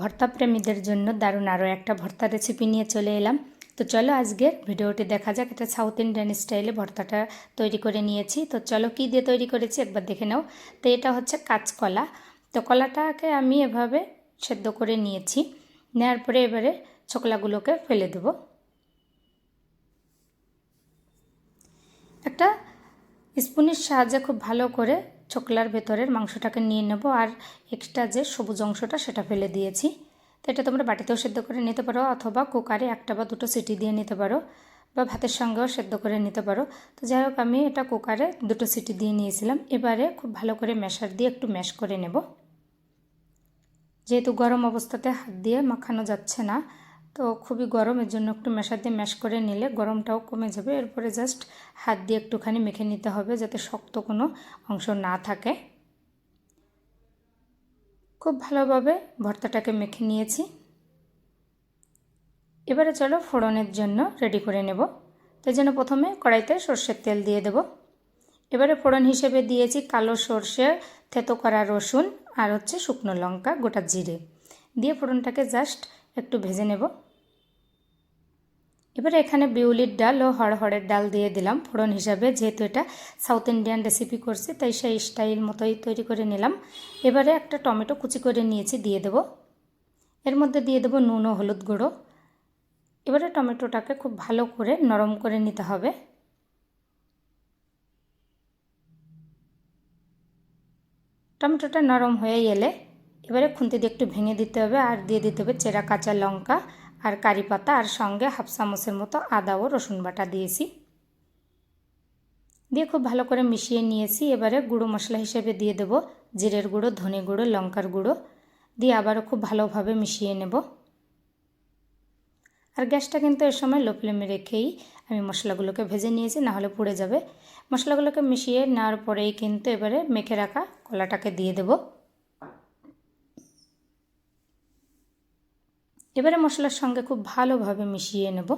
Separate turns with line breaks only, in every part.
ভর্তা প্রেমীদের জন্য দারুণ আরও একটা ভর্তা রেসিপি নিয়ে চলে এলাম। তো চলো আজকের ভিডিওটি দেখা যাক, এটা সাউথ ইন্ডিয়ান স্টাইলে ভর্তাটা তৈরি করে নিয়েছি। তো চলো কী দিয়ে তৈরি করেছি একবার দেখে নাও। তো এটা হচ্ছে কাঁচকলা। তো কলাটাকে আমি এভাবে সেদ্ধ করে নিয়েছি। নেওয়ার পরে এবারে ছোকলাগুলোকে ফেলে দেব। একটা স্পুনের সাহায্যে খুব ভালো করে ছোকলার ভেতরের মাংসটাকে নিয়ে নেব আর এক্সট্রা যে সবুজ অংশটা সেটা ফেলে দিয়েছি। তো এটা তোমরা বাটিতেও সেদ্ধ করে নিতে পারো অথবা কুকারে একটা বা দুটো সিটি দিয়ে নিতে পারো বা ভাতের সঙ্গেও সেদ্ধ করে নিতে পারো। তো যাই হোক, আমি এটা কুকারে দুটো সিটি দিয়ে নিয়েছিলাম। এবারে খুব ভালো করে ম্যাশার দিয়ে একটু ম্যাশ করে নেব। যেহেতু গরম অবস্থাতে হাত দিয়ে মাখানো যাচ্ছে না তো খুবই গরম এর জন্য একটু ম্যাশার দিয়ে ম্যাশ করে নিলে গরমটাও কমে যাবে। এরপরে জাস্ট হাত দিয়ে একটুখানি মেখে নিতে হবে যাতে শক্ত কোনো অংশ না থাকে। খুব ভালোভাবে ভর্তাটাকে মেখে নিয়েছি। এবারে চলো ফোড়নের জন্য রেডি করে নেব। তাই জন্য প্রথমে কড়াইতে সর্ষের তেল দিয়ে দেব। এবারে ফোড়ন হিসেবে দিয়েছি কালো সর্ষে, থেতো করা রসুন আর হচ্ছে শুকনো লঙ্কা, গোটা জিরে। দিয়ে ফোড়নটাকে জাস্ট একটু ভেজে নেব। এবারে এখানে বিউলির ডাল ও হড়হড়ের ডাল দিয়ে দিলাম। ফোড়ন হিসাবে যেহেতু এটা সাউথ ইন্ডিয়ান রেসিপি করছি, তাই সেই স্টাইল মতোই তৈরি করে নিলাম। এবারে একটা টমেটো কুচি করে নিয়েছি, দিয়ে দেব। এর মধ্যে দিয়ে দেবো নুন ও হলুদ গুঁড়ো। এবারে টমেটোটাকে খুব ভালো করে নরম করে নিতে হবে। টমেটোটা নরম হয়ে এলে এবারে খুন্তি দিয়ে একটু ভেঙে দিতে হবে আর দিয়ে দিতে হবে চেরা কাঁচা লঙ্কা আর কারি পাতা আর সঙ্গে হাফ চামচের মতো আদা ও রসুন বাটা দিয়েছি। দিয়ে খুব ভালো করে মিশিয়ে নিয়েছি। এবারে গুঁড়ো মশলা হিসেবে দিয়ে দেবো জিরের গুঁড়ো, ধনে গুঁড়ো, লঙ্কার গুঁড়ো। দিয়ে আবারও খুব ভালোভাবে মিশিয়ে নেব। আর গ্যাসটা কিন্তু এর সময় লো ফ্লেমে রেখেই আমি মশলাগুলোকে ভেজে নিয়েছি, নাহলে পুড়ে যাবে। মশলাগুলোকে মিশিয়ে নেওয়ার পরেই কিন্তু এবারে মেখে রাখা কলাটাকে দিয়ে দেবো। এবারে মশলার সঙ্গে খুব ভালোভাবে মিশিয়ে নেব।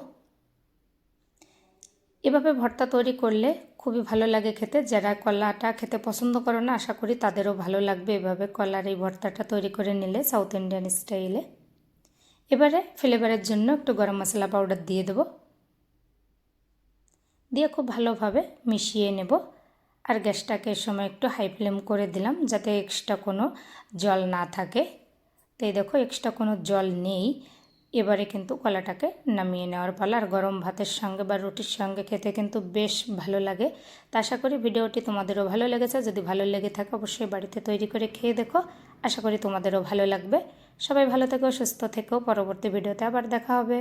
এভাবে ভর্তা তৈরি করলে খুবই ভালো লাগে খেতে। যারা কলাটা খেতে পছন্দ করো না, আশা করি তাদেরও ভালো লাগবে এভাবে কলার এই ভর্তাটা তৈরি করে নিলে সাউথ ইন্ডিয়ান স্টাইলে। এবারে ফ্লেভারের জন্য একটু গরম মশলা পাউডার দিয়ে দেব। দিয়ে খুব ভালোভাবে মিশিয়ে নেব। আর গ্যাসটাকে সময় একটু হাই ফ্লেম করে দিলাম যাতে এক্সট্রা কোনো জল না থাকে। তো এই দেখো এক্সট্রা কোনো জল নেই। এবারে কিন্তু কলাটাকে নামিয়ে নেওয়ার পালা। আর গরম ভাতের সঙ্গে বা রুটির সঙ্গে খেতে কিন্তু বেশ ভালো লাগে। তা আশা করি ভিডিওটি তোমাদেরও ভালো লেগেছে। যদি ভালো লেগে থাকে অবশ্যই বাড়িতে তৈরি করে খেয়ে দেখো। আশা করি তোমাদেরও ভালো লাগবে। সবাই ভালো থেকো, সুস্থ থেকো। পরবর্তী ভিডিওতে আবার দেখা হবে।